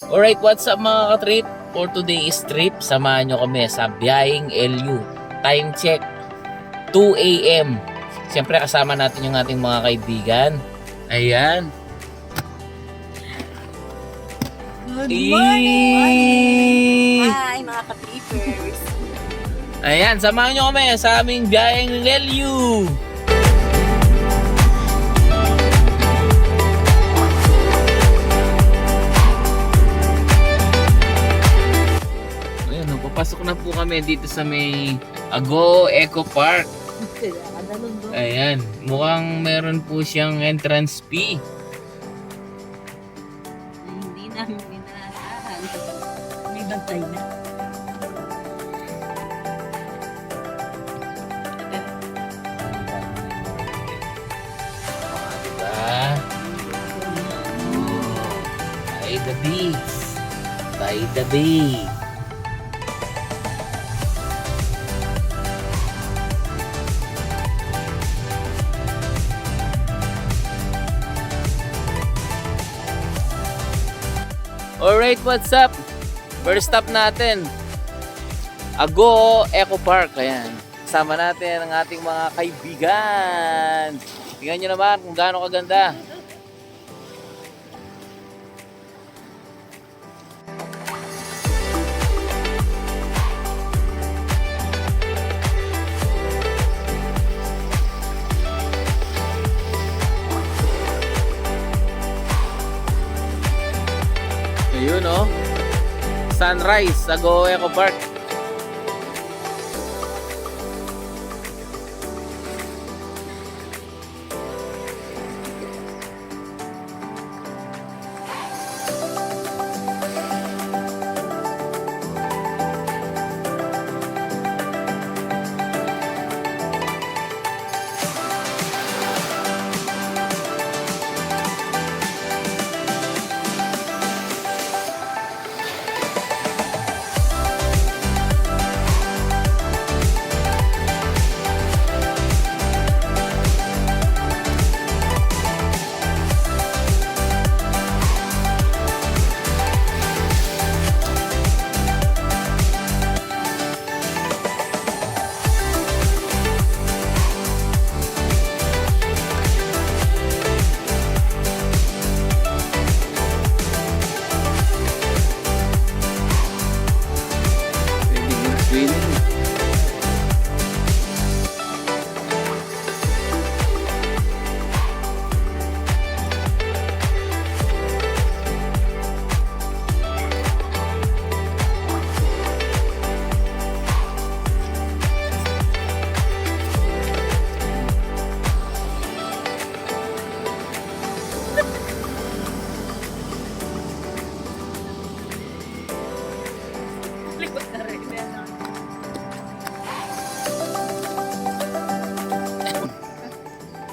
Alright, what's up mga ka-trip? For today's trip, samahan nyo kami sa biyahing LU. Time check, 2 a.m. Siyempre kasama natin yung ating mga kaibigan. Ayan. Good morning! Hi, mga ka-trippers! Ayan, samahan nyo kami sa aming biyaheng LU. Kami dito sa may Ago Eco Park. Ayan, mukhang meron po siyang entrance fee. Hindi namin pinaasahan. May bantay na. Ah, diba? By the beach. By the bay. Alright, what's up? First stop natin. Ago Eco Park. Ayan. Kasama natin ang ating mga kaibigan. Tingnan nyo naman kung gaano kaganda. Sunrise sa Go Eco Park.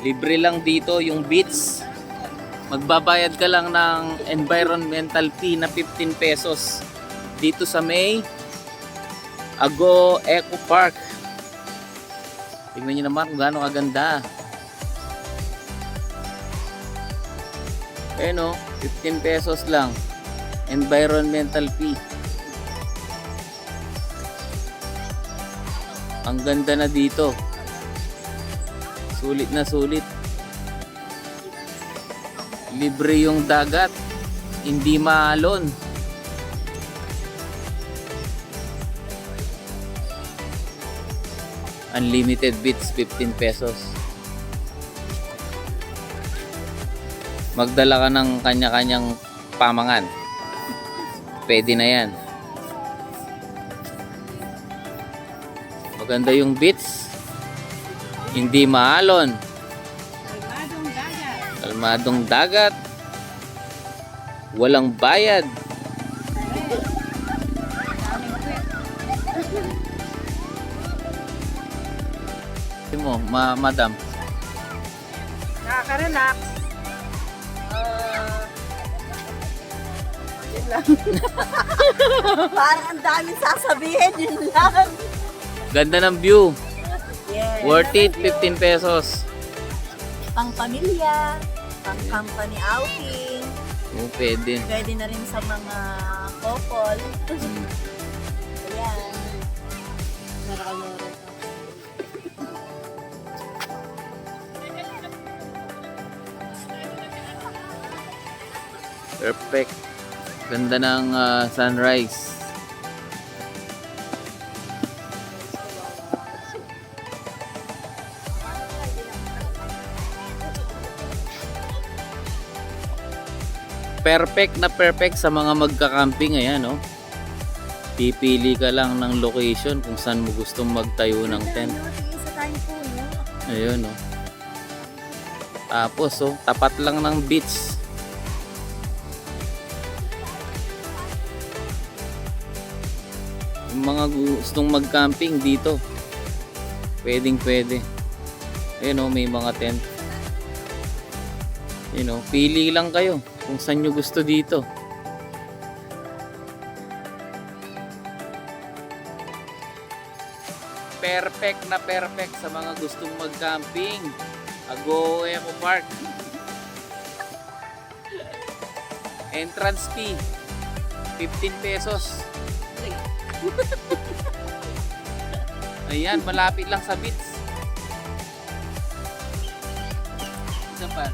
Libre lang dito yung beach. Magbabayad ka lang ng environmental fee na 15 pesos dito sa May Ago Eco Park. Tingnan niyo naman kung gaano kaganda. Ayun o, 15 pesos lang. Environmental fee. Ang ganda na dito. Sulit na sulit. Libre yung dagat. Hindi maalon. Unlimited bits, 15 pesos. Magdala ka ng kanya-kanyang pamangan. Pwede na yan. Maganda yung bits. Hindi maalon. Kalmadong dagat. Kalmadong dagat. Walang bayad. Mo, ma madam. Nakaka-relax. Yun lang. Parang ang daming sasabihin, yun lang. Ganda ng view. Worth it, 15 pesos. Pang pamilya, pang company outing. Oo, pwede. Pwede na rin sa mga couple. Ayan. Marakaloro. Perfect. Ganda ng ah, sunrise. Perfect na perfect sa mga magka-camping ayan, no? Pipili ka lang ng location kung saan mo gustong magtayo ng tent. Ayun, no? Tapos, oh, tapat lang ng beach. Yung mga gustong mag-camping dito, pwedeng pwede. Ayun, oh, may mga tent. Ayun, oh, pili lang kayo kung saan nyo gusto dito. Perfect na perfect sa mga gustong mag-camping. Ago Eco Park. Entrance fee 15 pesos. Ayan, malapit lang sa beach. Isa pa.